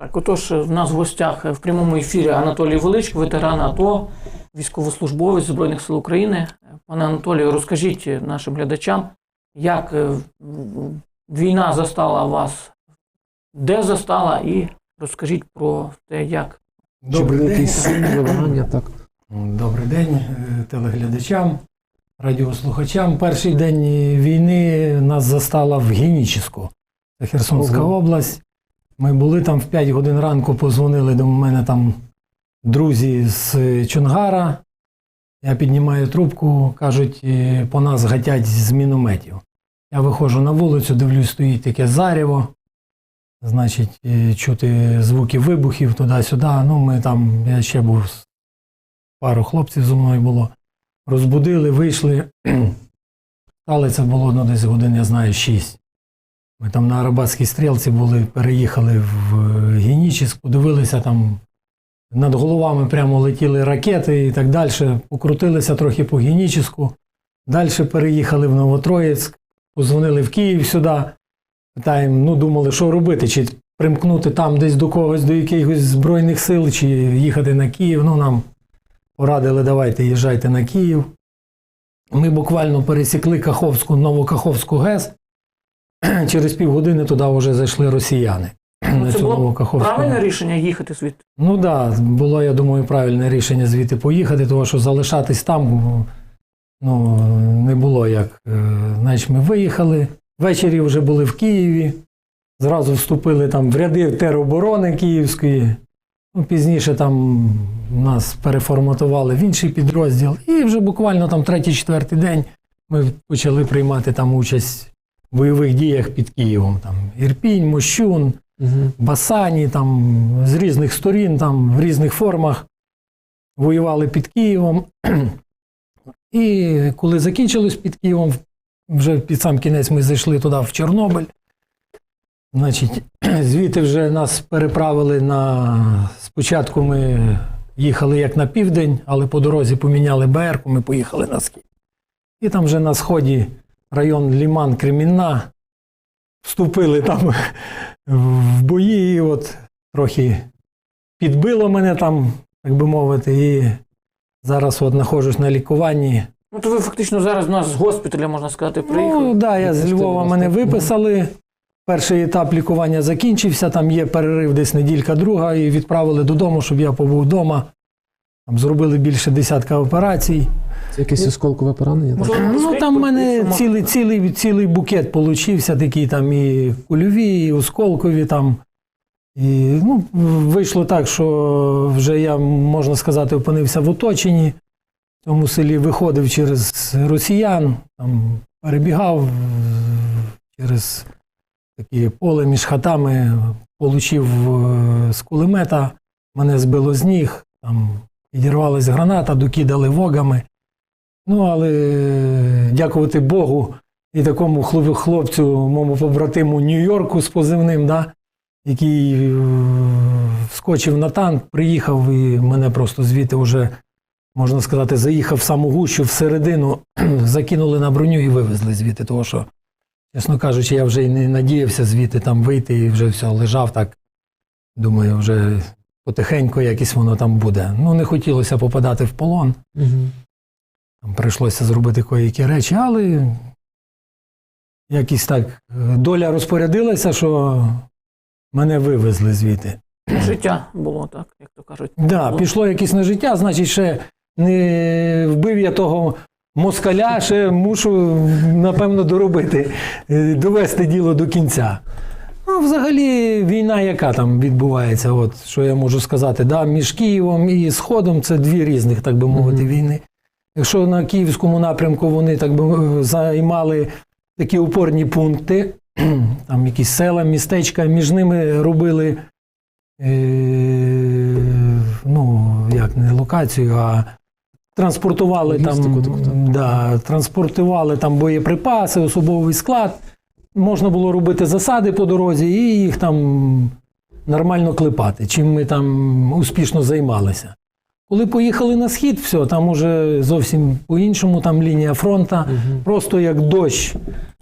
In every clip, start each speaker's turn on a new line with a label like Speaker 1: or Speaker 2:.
Speaker 1: Так, отож, в нас в гостях в прямому ефірі Анатолій Величко, ветеран АТО, військовослужбовець Збройних сил України. Пане Анатолію, розкажіть нашим глядачам, як е, війна застала вас, де застала, і розкажіть про те, як.
Speaker 2: Добрий день.
Speaker 3: вибирання, так.
Speaker 2: Добрий день е, телеглядачам, радіослухачам. Перший день війни нас застала в Генічеську. Це Херсонська
Speaker 3: Ого.
Speaker 2: область. Ми були там в 5 годин ранку, позвонили до мене там друзі з Чонгара. Я піднімаю трубку, кажуть, е, по нас гатять з мінометів. Я виходжу на вулицю, дивлюсь, стоїть таке зарєво. Значить, е, чути звуки вибухів туди-сюди. Ну, ми там, я ще був пару хлопців зі мною було. Розбудили, вийшли. Стали це було ну, десь годин, я знаю, шість. Ми там на Арабатській стрілці були, переїхали в Генічіс, подивилися там. Над головами прямо летіли ракети і так далі. Покрутилися трохи по Генічіску. Далі переїхали в Новотроїцьк, позвонили в Київ сюди. Питаємо, ну думали, що робити, чи примкнути там десь до когось, до якихось Збройних сил, чи їхати на Київ. Ну, нам порадили, давайте їжджайте на Київ. Ми буквально пересікли Каховську, Новокаховську ГЕС. Через півгодини туди вже зайшли росіяни.
Speaker 1: Ну,
Speaker 2: на
Speaker 1: це було правильне рішення їхати звідти?
Speaker 2: Ну так, да, було, я думаю, правильне рішення звідти поїхати, тому що залишатись там ну, не було як. Е, Значить, ми виїхали. Ввечері вже були в Києві, зразу вступили там в ряди тероборони Київської. Ну, пізніше там нас переформатували в інший підрозділ. І вже буквально там третій-четвертий день ми почали приймати там участь бойових діях під Києвом. Там Ірпінь, Мощун,
Speaker 3: Угу.
Speaker 2: Басані, там з різних сторін, там в різних формах воювали під Києвом. І коли закінчилось під Києвом, вже під сам кінець ми зайшли туди в Чорнобиль. Значить, звідти вже нас переправили на. Спочатку ми їхали як на південь, але по дорозі поміняли БР, ми поїхали на схід. І там вже на сході район Ліман Кремінна. Вступили там в бої, і от трохи підбило мене там, так би мовити, і зараз от знаходжусь на лікуванні.
Speaker 1: Ну, то ви фактично зараз у нас з госпіталя, можна сказати, приїхали.
Speaker 2: Ну, да, я з Львова мене виписали. Перший етап лікування закінчився, там є перерив десь неділька друга, і відправили додому, щоб я побув вдома. Там зробили більше десятка операцій.
Speaker 3: Це якесь осколкове поранення? Так?
Speaker 2: Ну, там в мене цілий, цілий, цілий букет получився, такий там і кульові, і осколкові там. І, ну, вийшло так, що вже я, можна сказати, опинився в оточенні. В цьому селі виходив через росіян, там перебігав через таке поле між хатами, получив е, з кулемета, мене збило з ніг, там підірвалась граната, докидали вогами. Ну, але е, дякувати Богу і такому хлопцю, моєму побратиму Нью-Йорку з позивним, да, який е, вскочив на танк, приїхав і мене просто звідти вже, можна сказати, заїхав в саму гущу всередину, закинули на броню і вивезли звідти, тому що, чесно кажучи, я вже й не надіявся звідти там вийти і вже все, лежав так. Думаю, вже потихеньку якось воно там буде. Ну, не хотілося попадати в полон.
Speaker 3: Угу.
Speaker 2: Там прийшлося зробити коякі речі, але якось так е, доля розпорядилася, що мене вивезли звідти.
Speaker 1: Життя було так, як то кажуть.
Speaker 2: Да, пішло якесь на життя, значить, ще не вбив я того москаля, ще мушу, напевно, доробити, е, довести діло до кінця. Ну, взагалі, війна, яка там відбувається, от що я можу сказати, да, між Києвом і Сходом це дві різних, так би мовити,
Speaker 3: Мгм.
Speaker 2: війни. Якщо на київському напрямку вони так би е, займали такі опорні пункти, там якісь села, містечка, між ними робили е, ну, як не локацію, а транспортували
Speaker 3: Логістику
Speaker 2: там,
Speaker 3: таку, так.
Speaker 2: да, транспортували там боєприпаси, особовий склад. Можна було робити засади по дорозі і їх там нормально клепати, чим ми там успішно займалися. Коли поїхали на схід, все, там уже зовсім по-іншому, там лінія фронта,
Speaker 3: Угу.
Speaker 2: просто як дощ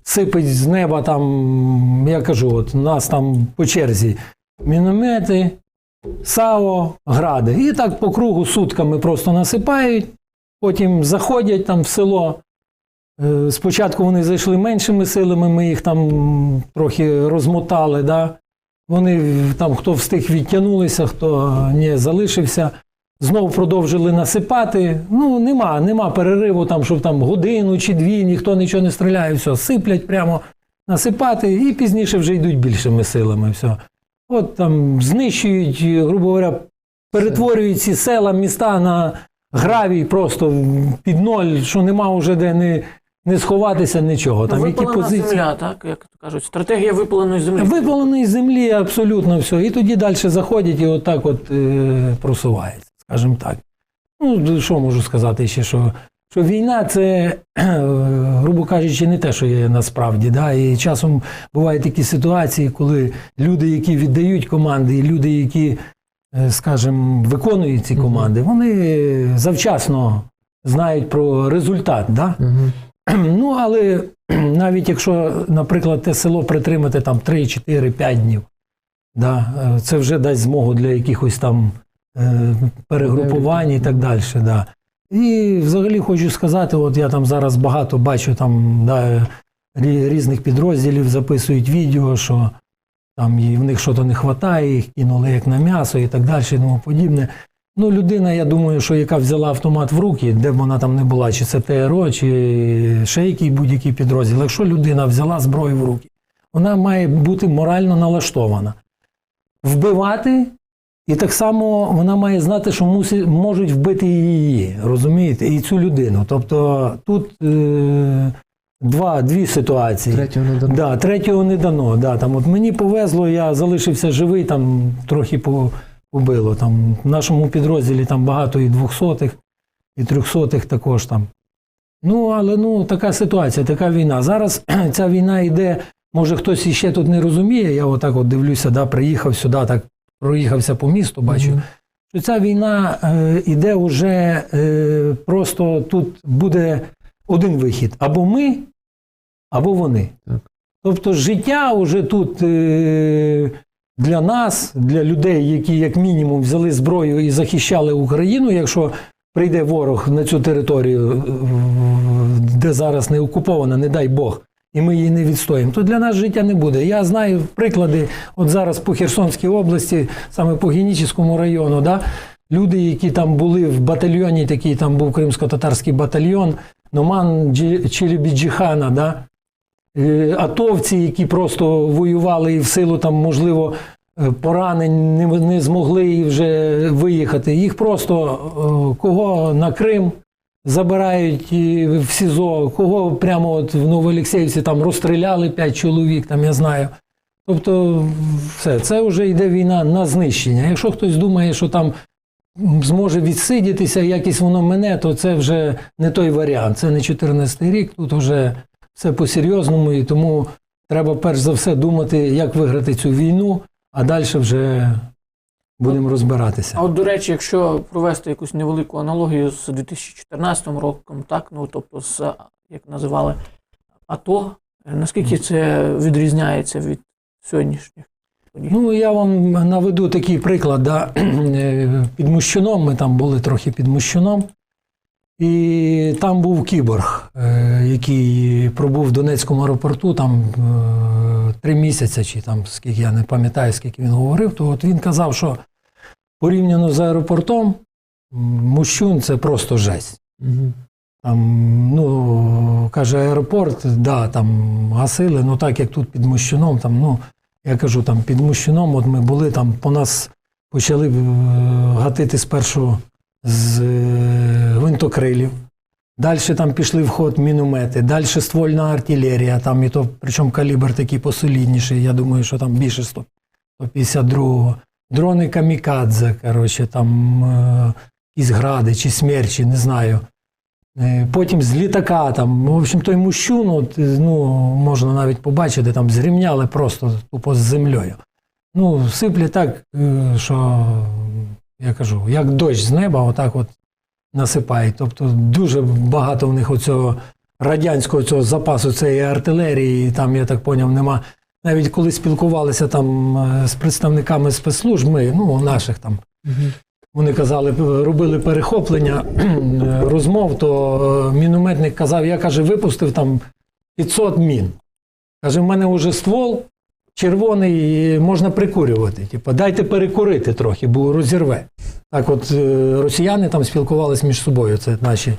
Speaker 2: сипить з неба, там, я кажу, от нас там по черзі міномети, САО, гради. І так по кругу сутками просто насипають, потім заходять там в село. Е, Спочатку вони зайшли меншими силами, ми їх там трохи розмотали. Да? Вони там хто встиг відтягнулися, хто не залишився. Знову продовжили насипати. Ну, нема, нема перериву, там, щоб там годину чи дві, ніхто нічого не стріляє, все, сиплять прямо насипати, і пізніше вже йдуть більшими силами. Все. От там знищують, грубо говоря, перетворюють ці села, міста на гравій просто під ноль, що нема вже де не, не сховатися, нічого. Там які позиції.
Speaker 1: земля, так, як кажуть. Стратегія випаленої землі.
Speaker 2: Випаленої землі абсолютно все. І тоді далі заходять і отак от е, просуваються, скажімо так. Ну, що можу сказати ще, що, що війна це, е, грубо кажучи, не те, що є насправді. Да? І часом бувають такі ситуації, коли люди, які віддають команди, і люди, які, е, скажімо, виконують ці команди, вони завчасно знають про результат. Да?
Speaker 3: Угу.
Speaker 2: Ну, але навіть якщо, наприклад, те село притримати там 3, 4, 5 днів, да, е, це вже дасть змогу для якихось там е, перегрупувань і так далі. Да. І взагалі хочу сказати, от я там зараз багато бачу там да, різних підрозділів записують відео, що там і в них щось не вистачає, їх кинули як на м'ясо і так далі, і тому подібне. Ну, людина, я думаю, що яка взяла автомат в руки, де б вона там не була, чи це ТРО, чи ще який будь-який підрозділ. Якщо людина взяла зброю в руки, вона має бути морально налаштована. Вбивати, і так само вона має знати, що мусі, можуть вбити її, розумієте, і цю людину. Тобто тут е, два, дві ситуації.
Speaker 3: Третього не дано.
Speaker 2: Да, третього не дано. Да, там, от мені повезло, я залишився живий, там трохи по- побило. Там, в нашому підрозділі там багато і двохсотих, і трьохсотих також там. Ну, але ну, така ситуація, така війна. Зараз ця війна йде, може хтось іще тут не розуміє. Я отак от дивлюся, да, приїхав сюди, так проїхався по місту, бачу
Speaker 3: Мгм.
Speaker 2: що ця війна е, іде вже е, просто тут буде один вихід: або ми, або вони.
Speaker 3: Так.
Speaker 2: Тобто життя вже тут е, для нас, для людей, які як мінімум взяли зброю і захищали Україну, якщо прийде ворог на цю територію, е, де зараз не окупована, не дай Бог. І ми її не відстоїмо, то для нас життя не буде. Я знаю приклади, от зараз по Херсонській області, саме по Генічеському району, да, люди, які там були в батальйоні, такий там був кримсько-татарський батальйон, Номан Джі- Челібіджіхана, да, атовці, які просто воювали і в силу там, можливо, е, поранень не, не змогли вже виїхати. Їх просто е, кого на Крим забирають в СІЗО, кого прямо от в Новоолексіївці там розстріляли п'ять чоловік, там я знаю. Тобто, все, це вже йде війна на знищення. Якщо хтось думає, що там зможе відсидітися, якось воно мене, то це вже не той варіант. Це не 14 рік, тут вже все по-серйозному, і тому треба перш за все думати, як виграти цю війну, а далі вже будемо розбиратися.
Speaker 1: А от, до речі, якщо провести якусь невелику аналогію з 2014 роком, так, ну тобто з як називали АТО, наскільки це відрізняється від сьогоднішніх?
Speaker 2: Ну, я вам наведу такий приклад. Да. Під Мущуном, ми там були трохи під Мущуном. І там був кіборг, е, який пробув в Донецькому аеропорту там е, три місяці, чи там скільки я не пам'ятаю, скільки він говорив, то от він казав, що порівняно з аеропортом, Мущун це просто жесть. Там, ну, каже, аеропорт, да, там гасили, ну так як тут під Мощуном, там, ну, я кажу, там під Мощуном, от ми були, там по нас почали е, гатити спершу з е, гвинтокрилів. Далі там пішли в ход міномети, далі ствольна артилерія, там і то, причому калібр такий посолідніший, я думаю, що там більше 152-го. Дрони камікадзе, коротше, там е, якісь гради чи смерчі, не знаю. Е, Потім з літака, там, в общем, той е, ну, можна навіть побачити, там зрівняли просто тупо з землею. Ну, сиплять так, що я кажу, як дощ з неба, отак от насипають. Тобто дуже багато в них оцього радянського цього запасу цієї артилерії, і там, я так поняв, нема навіть коли спілкувалися там е, з представниками спецслужб, ми, ну, наших там, вони казали, робили перехоплення е, розмов, то е, мінометник казав, я каже, випустив там 500 мін. Каже, в мене вже ствол червоний, можна прикурювати. Типу, дайте перекурити трохи, бо розірве. Так от е, росіяни там спілкувалися між собою, це наші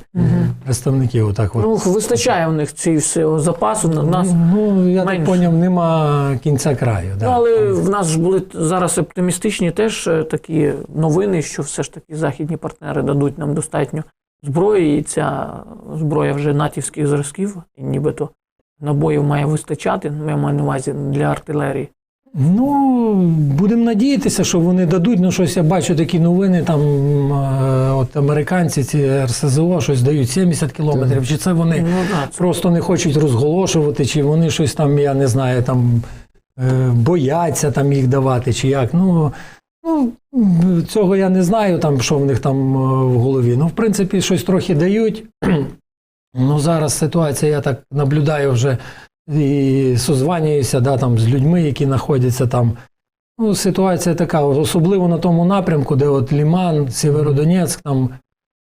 Speaker 2: представники. Отак от.
Speaker 1: Ну, вистачає в них цієї всього запасу. На нас
Speaker 2: ну, я
Speaker 1: менше.
Speaker 2: так поняв, нема кінця краю. Да.
Speaker 1: Ну, але в нас ж були зараз оптимістичні теж е, такі новини, що все ж таки західні партнери дадуть нам достатньо зброї, і ця зброя вже натівських зразків, нібито набоїв має вистачати. Я маю на увазі для артилерії.
Speaker 2: Ну, будемо надіятися, що вони дадуть. Ну, щось я бачу такі новини, там е, от американці, ці РСЗО, щось дають 70 кілометрів. Чи це вони
Speaker 1: Ну
Speaker 2: просто не хочуть розголошувати, чи вони щось там, я не знаю, там е, бояться там їх давати, чи як. Ну, ну, цього я не знаю, там, що в них там е, в голові. Ну, в принципі, щось трохи дають. Ну, зараз ситуація, я так наблюдаю вже і созванююся да, там, з людьми, які знаходяться там. Ну, ситуація така, особливо на тому напрямку, де от Ліман, Сєвєродонецьк, там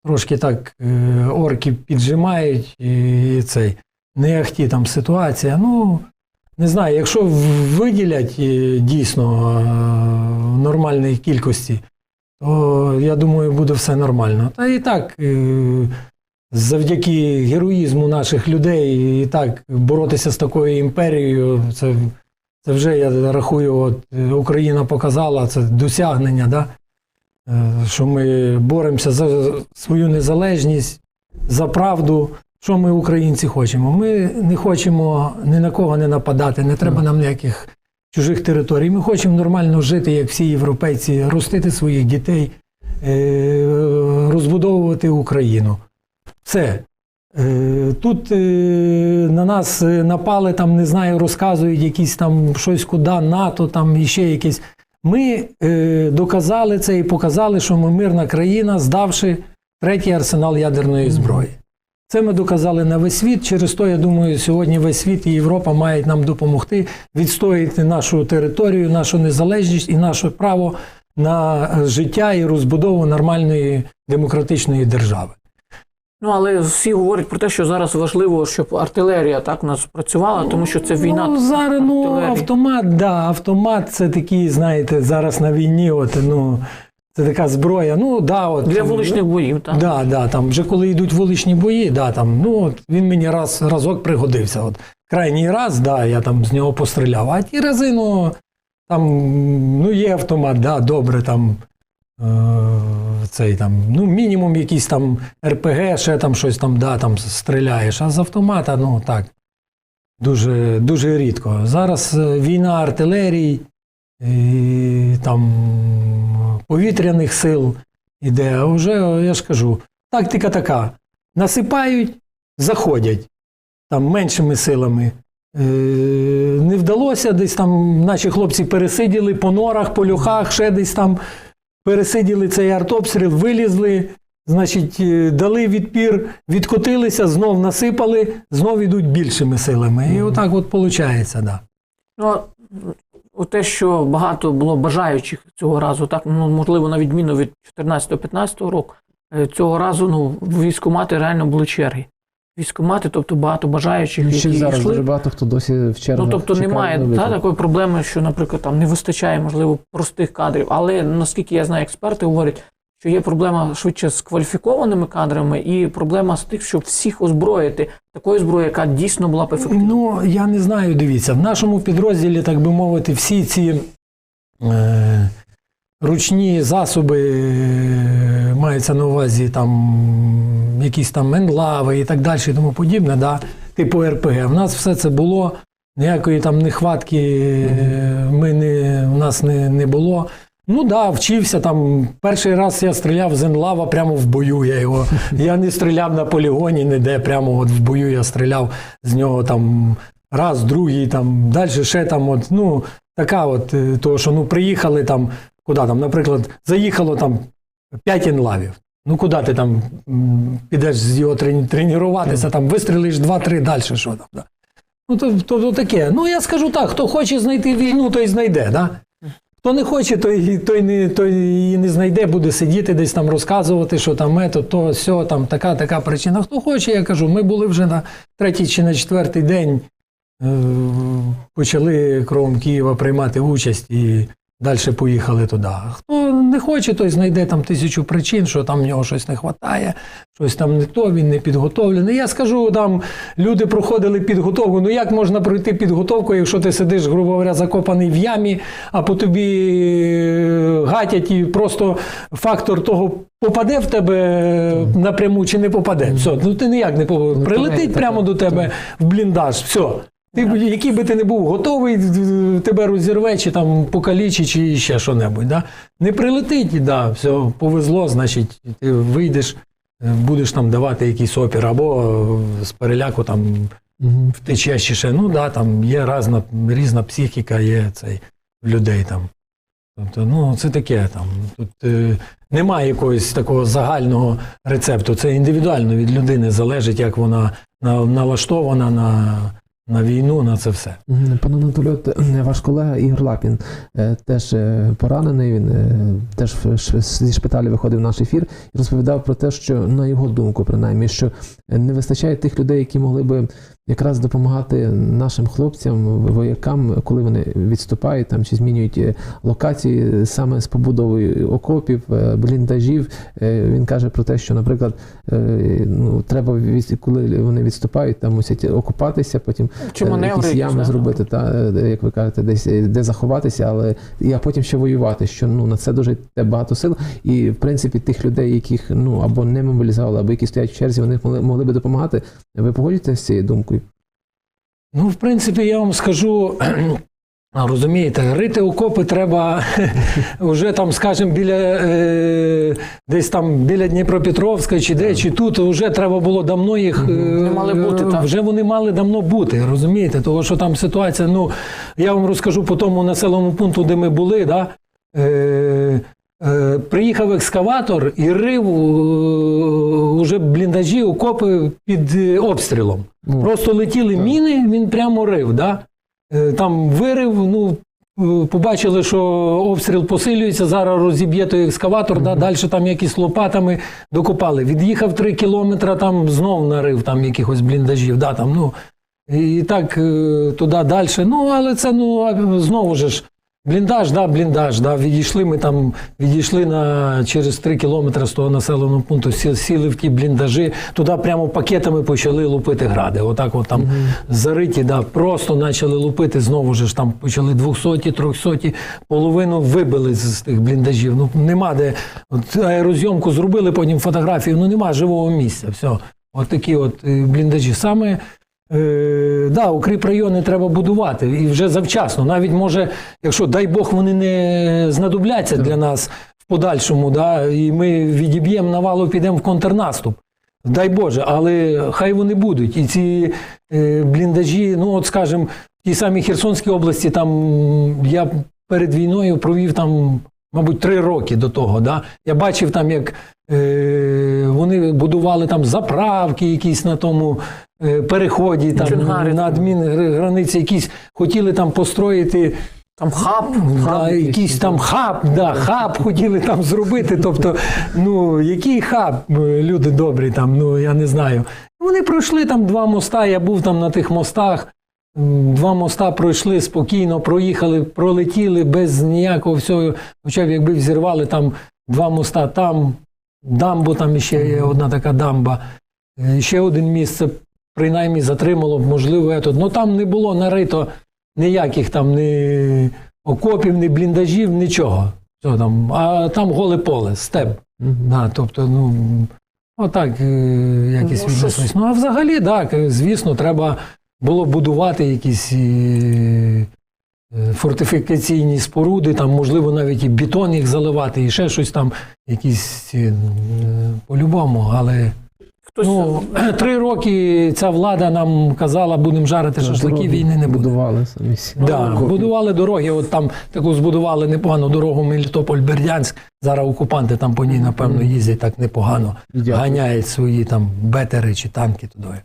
Speaker 2: трошки так е, орки піджимають і цей. Не ахті там ситуація. Ну, не знаю, якщо виділять е, дійсно е, в нормальній кількості, то я думаю, буде все нормально. Та і так, завдяки героїзму наших людей, і так боротися з такою імперією, це, це вже я рахую, от, Україна показала це досягнення, да? Е, що ми боремося за свою незалежність, за правду. Що ми, українці, хочемо? Ми не хочемо ні на кого не нападати, не треба нам ніяких чужих територій. Ми хочемо нормально жити, як всі європейці, ростити своїх дітей, е, розбудовувати Україну. Все. Е, Тут е, на нас е, напали, там, не знаю, розказують якісь там щось куди, НАТО, там і ще якісь. Ми доказали це і показали, що ми мирна країна, здавши третій арсенал ядерної зброї. Це ми доказали на весь світ. Через то, я думаю, сьогодні весь світ і Європа мають нам допомогти відстояти нашу територію, нашу незалежність і наше право на життя і розбудову нормальної демократичної держави.
Speaker 1: Ну, але всі говорять про те, що зараз важливо, щоб артилерія так у нас працювала, тому що це війна.
Speaker 2: Ну, зараз ну, автомат, да, автомат це такий, знаєте, зараз на війні, от, ну, це така зброя. Ну, да, от,
Speaker 1: Для вуличних боїв, так.
Speaker 2: Да, да, там вже коли йдуть вуличні бої, да, там, ну, от, він мені раз, разок пригодився. От, крайній раз, да, я там з нього постріляв. А ті рази, ну, там, ну, є автомат, да, добре, там, е, цей, там, ну, мінімум якийсь там РПГ, ще там щось там, да, там стріляєш. А з автомата, ну, так, дуже, дуже рідко. Зараз е, війна артилерії, і, там, повітряних сил іде, а вже, я ж кажу, тактика така. Насипають, заходять там меншими силами. Е, не вдалося, десь там наші хлопці пересиділи по норах, по люхах, ще десь там пересиділи цей артобстріл, вилізли, значить, е, дали відпір, відкотилися, знов насипали, знов ідуть більшими силами. І отак от виходить, да.
Speaker 1: Ну, у те, що багато було бажаючих цього разу, так, ну, можливо, на відміну від 14-15 року, е, цього разу ну, в військкомати реально були черги. Військкомати, тобто багато бажаючих,
Speaker 3: ще
Speaker 1: які
Speaker 3: зараз
Speaker 1: йшли.
Speaker 3: дуже багато хто досі в чергах
Speaker 1: Ну, тобто
Speaker 3: чекає
Speaker 1: немає
Speaker 3: на
Speaker 1: та,
Speaker 3: виклик.
Speaker 1: такої проблеми, що, наприклад, там не вистачає, можливо, простих кадрів. Але наскільки я знаю, експерти говорять, що є проблема швидше з кваліфікованими кадрами, і проблема з тим, щоб всіх озброїти такою зброєю, яка дійсно була б ефективна.
Speaker 2: Ну, я не знаю, дивіться, в нашому підрозділі, так би мовити, всі ці е, ручні засоби е, маються на увазі там якісь там енлави і так далі, і тому подібне, да, типу РПГ. В нас все це було, ніякої там нехватки е, ми не, в нас не, не було. Ну да, вчився там. Перший раз я стріляв з енлава прямо в бою. Я його я не стріляв на полігоні, ніде прямо от в бою я стріляв з нього там раз, другий, там далі ще там. От, ну, така от, е, того, що ну приїхали там, куди там, наприклад, заїхало там 5 енлавів. Ну, куди ти там підеш з його тренуватися, там вистрілиш 2-3 далі, що там. Да. Ну, то, то, то таке. Ну, я скажу так, хто хоче знайти війну, той знайде. Да? Хто не хоче, той, той, не, той її не знайде, буде сидіти десь там розказувати, що там метод, то, все, там така, така причина. Хто хоче, я кажу, ми були вже на третій чи на четвертий день, е, почали кровом Києва приймати участь і далі поїхали туди. Хто не хоче, той знайде там тисячу причин, що там в нього щось не вистачає, щось там не то, він не підготовлений. Я скажу, там люди проходили підготовку. Ну як можна пройти підготовку, якщо ти сидиш, грубо говоря, закопаний в ямі, а по тобі е, гатять і просто фактор того. Попаде в тебе напряму чи не попаде. Все, ну ти ніяк не попаде. Прилетить прямо до тебе в бліндаж. Все. Ти, б- який би ти не був готовий, тебе розірве, чи там покалічить, чи ще що-небудь. Да? Не прилетить, да, все, повезло, значить, ти вийдеш, е, будеш там давати якийсь опір, або е, з переляку там втечеш чи ще. Ну да, там є різна, різна психіка, є цей в людей там. Тобто, ну, це таке там. Тут е, немає якогось такого загального рецепту. Це індивідуально від людини залежить, як вона на- налаштована на, на війну, на це все.
Speaker 3: Пане Анатолію, е, ваш колега Ігор Лапін е, теж е, поранений. Він теж зі шпиталю виходив наш ефір і розповідав про те, що на його думку, принаймні, що не вистачає тих людей, які могли би якраз допомагати нашим хлопцям, воякам, коли вони відступають там чи змінюють е, локації е, саме з побудовою окопів, е, бліндажів. Він каже про те, що, наприклад, ну треба коли вони відступають, там мусять окупатися, потім
Speaker 1: Чи
Speaker 3: е, якісь ями
Speaker 1: да?
Speaker 3: зробити, та як ви кажете, десь де заховатися, але а потім ще воювати. Що ну на це дуже багато сил. І в принципі тих людей, яких ну або не мобілізували, або які стоять в черзі, вони могли, могли би допомагати. Ви погодитеся з цією думкою?
Speaker 2: Ну, в принципі, я вам скажу. Розумієте, рити окопи треба вже там, скажімо, біля е, десь там біля Дніпропетровська чи де, чи тут вже треба було давно їх. е,
Speaker 1: Вони мали бути, так.
Speaker 2: Вже вони мали давно бути, розумієте? Тому що там ситуація, ну я вам розкажу по тому населеному пункту, де ми були, да? е, приїхав екскаватор і рив е, уже бліндажі, окопи під е, обстрілом.
Speaker 3: Ну,
Speaker 2: Просто летіли міни, він прямо рив. Да? Е, Там вирив, ну, е, побачили, що обстріл посилюється, зараз розіб'є той екскаватор, да? далі там якісь лопатами докопали. Від'їхав три кілометри, там знов нарив там якихось бліндажів. Да? Там, ну, і так е, туди далі. Ну, але це ну, знову ж. Бліндаж, да, бліндаж, да. Відійшли ми там, відійшли на через три кілометри з того населеного пункту, сі- сіли в ті бліндажі, туди прямо пакетами почали лупити гради. Отак от там зариті, да, просто почали лупити, знову ж там почали 200, 300, половину вибили з, з тих бліндажів. Ну нема де. От аерозйомку зробили, потім фотографію, ну нема живого місця. Все. От такі от е, бліндажі. Саме Е, да, укріп райони треба будувати і вже завчасно. Навіть може, якщо дай Бог вони не знадобляться для нас в подальшому, да, і ми відіб'ємо навалу, підемо в контрнаступ. Дай Боже, але хай вони будуть. І ці е, бліндажі, ну от скажімо, в тій самій Херсонській області, там я перед війною провів там, мабуть, три роки до того. Да? Я бачив там, як е, вони будували там заправки якісь на тому переході, там
Speaker 1: Чонгари.
Speaker 2: на адмінграниці якісь хотіли там построїти.
Speaker 1: Там хаб,
Speaker 2: Да,
Speaker 1: хаб
Speaker 2: якийсь там хаб, да, хаб хотіли там зробити. Тобто, ну який хаб, е, люди добрі, там, ну я не знаю. Вони пройшли там два моста. Я був там на тих мостах. Два моста пройшли спокійно, проїхали, пролетіли без ніякого всього. Хоча б якби взірвали там два моста, там дамбу, там ще є одна така дамба. Е, Ще один місце принаймні затримало, б, можливо, етот. Ну там не було нарито ніяких там ні окопів, ні бліндажів, нічого. Що там, а там голе поле, степ. Да, тобто, ну, отак е, якісь
Speaker 1: Ну,
Speaker 2: відносились. Ну, а взагалі, так, звісно, треба було будувати якісь е, е, фортифікаційні споруди, там, можливо, навіть і бетон їх заливати, і ще щось там, якісь по-любому, але.
Speaker 1: Хтось
Speaker 2: Ну, три роки ця влада нам казала, будемо жарити шашлики,
Speaker 3: Дороги
Speaker 2: війни не буде.
Speaker 3: Будували самі.
Speaker 2: Да, будували дороги, от там таку збудували непогану дорогу Мелітополь-Бердянськ. Зараз окупанти там по ній, напевно, їздять так непогано.
Speaker 3: Дякую.
Speaker 2: Ганяють свої там бетери чи танки туди.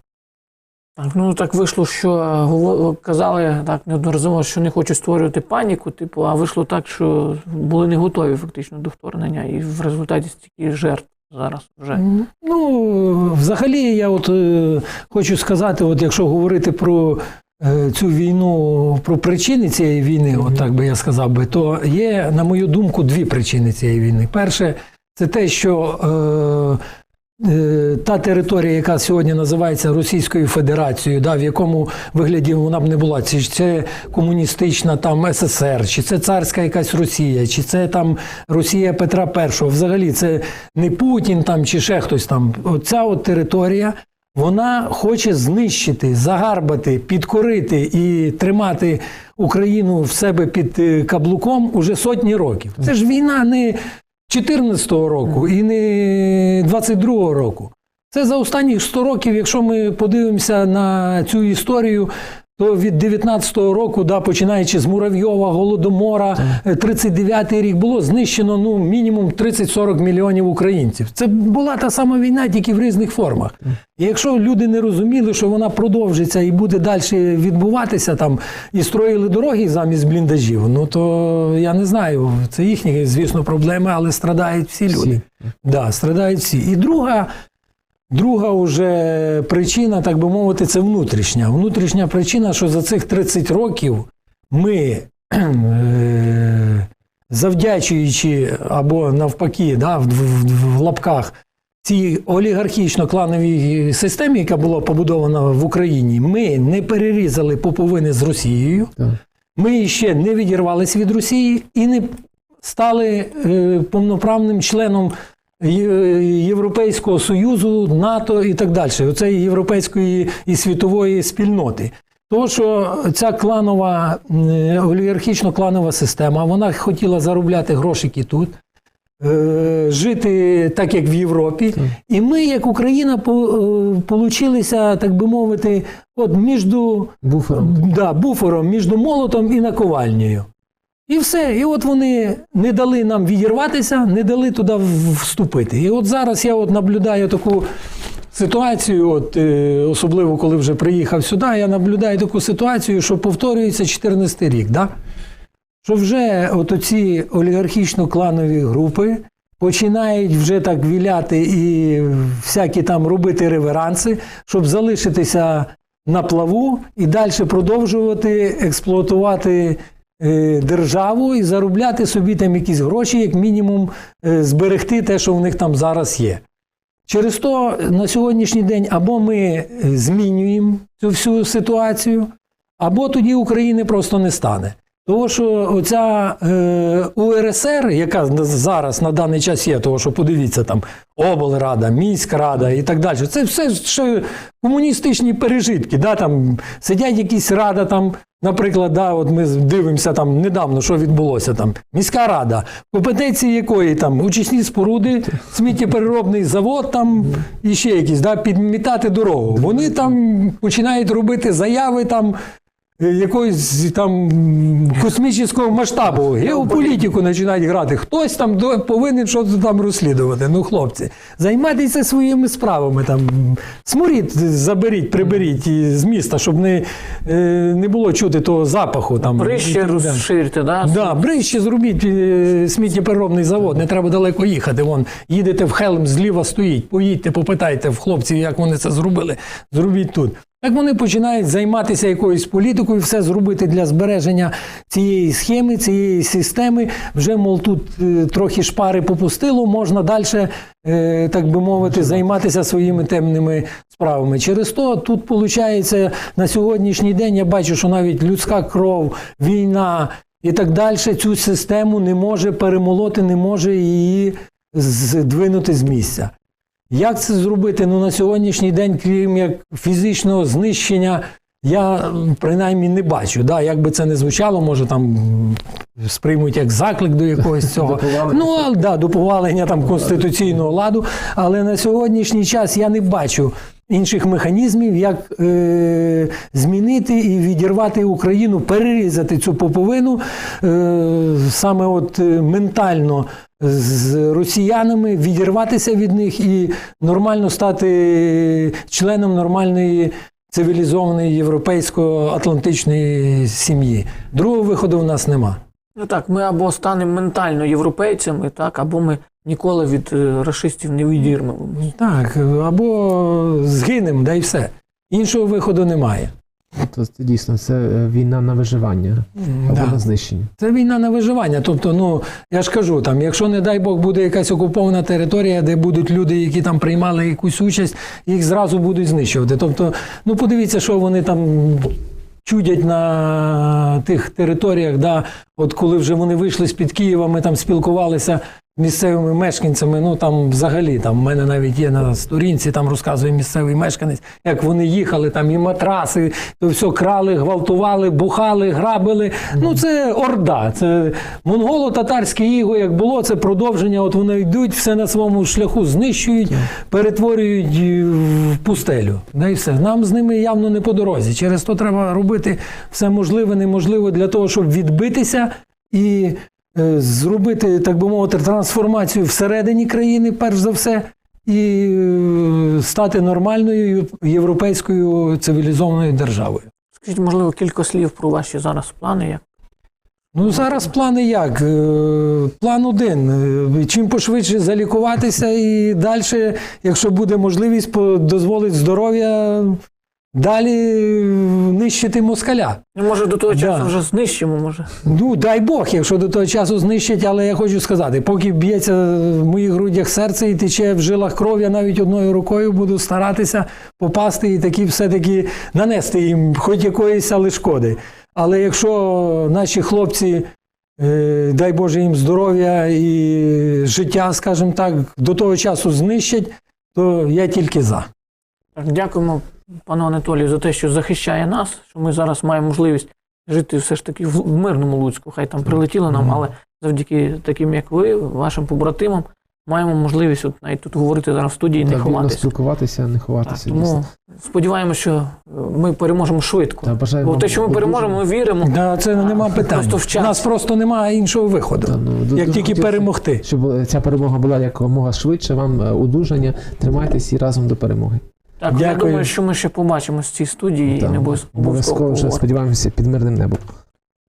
Speaker 1: Так, ну так вийшло, що е, казали так неодноразово, що не хочуть створювати паніку, типу, а вийшло так, що були не готові фактично до вторгнення, і в результаті стільки жертв зараз вже.
Speaker 2: Ну, взагалі, я от е, хочу сказати, от якщо говорити про е, цю війну, про причини цієї війни, от так би я сказав би, то є, на мою думку, дві причини цієї війни. Перше, це те, що е, та територія, яка сьогодні називається Російською Федерацією, да, в якому вигляді вона б не була, чи це комуністична там СССР, чи це царська якась Росія, чи це там Росія Петра І. Взагалі, це не Путін там чи ще хтось там. Оця от територія. Вона хоче знищити, загарбати, підкорити і тримати Україну в себе під е, каблуком уже сотні років. Це ж війна не 14-го року і не 22-го року. Це за останні 100 років, якщо ми подивимося на цю історію, то від 19-го року, да, починаючи з Муравйова, Голодомора, е, 39-й рік було знищено ну, мінімум 30-40 мільйонів українців. Це була та сама війна, тільки в різних формах. І якщо люди не розуміли, що вона продовжиться і буде далі відбуватися там, і строїли дороги замість бліндажів, ну то я не знаю, це їхні, звісно, проблеми, але страдають всі люди.
Speaker 3: Всі.
Speaker 2: Да, страдають всі. І друга, друга уже причина, так би мовити, це внутрішня. Внутрішня причина, що за цих 30 років ми, е, завдячуючи або навпаки, да, в, в, в лапках, цій олігархічно-клановій системі, яка була побудована в Україні, ми не перерізали поповини з Росією. Ми ще не відірвалися від Росії і не стали е, повноправним членом Європейського Союзу, НАТО і так далі, оцеї європейської і світової спільноти. Тому що ця кланова, олігархічно-кланова система, вона хотіла заробляти грошики тут, е, жити так, як в Європі. І ми, як Україна, е, получилися, так би мовити, от між
Speaker 3: Буфером.
Speaker 2: да, буфером між молотом і наковальнею. І все. І от вони не дали нам відірватися, не дали туди вступити. І от зараз я от наблюдаю таку ситуацію, от, е, особливо коли вже приїхав сюди, я наблюдаю таку ситуацію, що повторюється 14 рік. Да? Що вже от оці олігархічно-кланові групи починають вже так віляти і всякі там робити реверанси, щоб залишитися на плаву і далі продовжувати експлуатувати державу і заробляти собі там якісь гроші, як мінімум, е, зберегти те, що в них там зараз є. Через то на сьогоднішній день або ми е, змінюємо цю всю ситуацію, або тоді України просто не стане. Тому що оця е, УРСР, яка зараз на даний час є, того що подивіться там облрада, міськрада і так далі, це все ще комуністичні пережитки. Да, там сидять якісь рада, там, наприклад, да, от ми дивимося там недавно, що відбулося там. Міська рада, компетенції якої там очисні споруди, сміттєпереробний завод, там і ще якісь, да, підмітати дорогу. Вони там починають робити заяви там. Е, Якогось там космічного масштабу, геополітику починають грати. Хтось там повинен щось там розслідувати. Ну, хлопці, займайтеся своїми справами. Там сморід заберіть, приберіть з міста, щоб не, е, не було чути того запаху. Там
Speaker 1: Брище розширити, да?
Speaker 2: Да, брище зробіть е, сміттєпереробний завод, не треба далеко їхати. Вон їдете в Хелм, зліва стоїть. Поїдьте, попитайте в хлопців, як вони це зробили. Зробіть тут. Так вони починають займатися якоюсь політикою, все зробити для збереження цієї схеми, цієї системи. Вже, мов, тут е, трохи шпари попустило, можна далі, е, так би мовити, займатися своїми темними справами. Через то тут, виходить, на сьогоднішній день я бачу, що навіть людська кров, війна і так далі цю систему не може перемолоти, не може її здвинути з місця. Як це зробити? Ну на сьогоднішній день, крім як фізичного знищення, я принаймні не бачу. Да, як би це не звучало, може там сприймуть як заклик до якогось цього. Ну, да, до повалення там конституційного ладу. Але на сьогоднішній час я не бачу інших механізмів, як е, змінити і відірвати Україну, перерізати цю поповину е, саме от е, ментально з росіянами, відірватися від них і нормально стати членом нормальної цивілізованої європейсько-атлантичної сім'ї. Другого виходу в нас нема.
Speaker 1: Ну так, ми або станемо ментально європейцями, так, або ми ніколи від е, расистів не відірмемо.
Speaker 2: Так, або згинемо, да й все. Іншого виходу немає.
Speaker 3: То це дійсно це е, війна на виживання або
Speaker 2: Да.
Speaker 3: на знищення.
Speaker 2: Це війна на виживання. Тобто, ну я ж кажу, там, якщо не дай Бог буде якась окупована територія, де будуть люди, які там приймали якусь участь, їх зразу будуть знищувати. Тобто, ну подивіться, що вони там чудять на тих територіях. Да, от коли вже вони вийшли з під Києва, ми там спілкувалися. Місцевими мешканцями, ну там взагалі там в мене навіть є на сторінці, там розказує місцевий мешканець, як вони їхали, там і матраси, то все крали, гвалтували, бухали, грабили. Ну це орда. Це монголо-татарське іго, як було, це продовження. От вони йдуть, все на своєму шляху знищують, перетворюють е, в пустелю. Да і все. Нам з ними явно не по дорозі. Через то треба робити все можливе, неможливе для того, щоб відбитися і зробити, так би мовити, трансформацію всередині країни, перш за все, і е, стати нормальною європейською цивілізованою державою.
Speaker 1: Скажіть, можливо, кілька слів про ваші зараз плани. Як?
Speaker 2: Ну, зараз плани як? Е, План один. Е, Чим пошвидше залікуватися і далі, якщо буде можливість, дозволить здоров'я далі е, нищити москаля.
Speaker 1: Ну, може, до того
Speaker 2: Да.
Speaker 1: часу вже знищимо, може.
Speaker 2: Ну, дай Бог, якщо до того часу знищать, але я хочу сказати, поки б'ється в моїх грудях серце і тече в жилах кров, я навіть одною рукою буду старатися попасти і таки все-таки нанести їм хоч якоїсь але шкоди. Але якщо наші хлопці, е, дай Боже їм здоров'я і життя, скажімо так, до того часу знищать, то я тільки за.
Speaker 1: Дякуємо пану Анатолію за те, що захищає нас, що ми зараз маємо можливість жити все ж таки в мирному Луцьку. Хай там прилетіло нам, але завдяки таким, як ви, вашим побратимам, маємо можливість от навіть тут говорити зараз в студії і не ховатися.
Speaker 3: спілкуватися, не
Speaker 1: Так,
Speaker 3: ховатися.
Speaker 1: тому сподіваємося, що ми переможемо швидко.
Speaker 3: Та бажаю
Speaker 1: Бо
Speaker 3: вам
Speaker 1: те, що ми переможемо, ми віримо.
Speaker 2: Да, це нема питань.
Speaker 1: Просто в час.
Speaker 2: У нас просто немає іншого виходу,
Speaker 3: Та, ну,
Speaker 2: як тільки перемогти.
Speaker 3: Щоб е, ця перемога була якомога швидше, вам е, одужання. Тримайтесь і разом до перемоги.
Speaker 1: Так, я думаю, що ми ще побачимо з цій студії і не обов'язково
Speaker 3: обов'язково вже сподіваємося під мирним небом.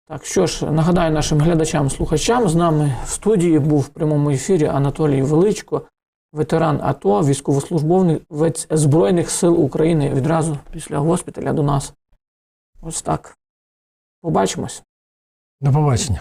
Speaker 1: Так, що ж, нагадаю нашим глядачам, слухачам, з нами в студії був в прямому ефірі Анатолій Величко, ветеран АТО, військовослужбовець Збройних сил України відразу після госпіталя до нас. Ось так. Побачимось.
Speaker 2: До побачення.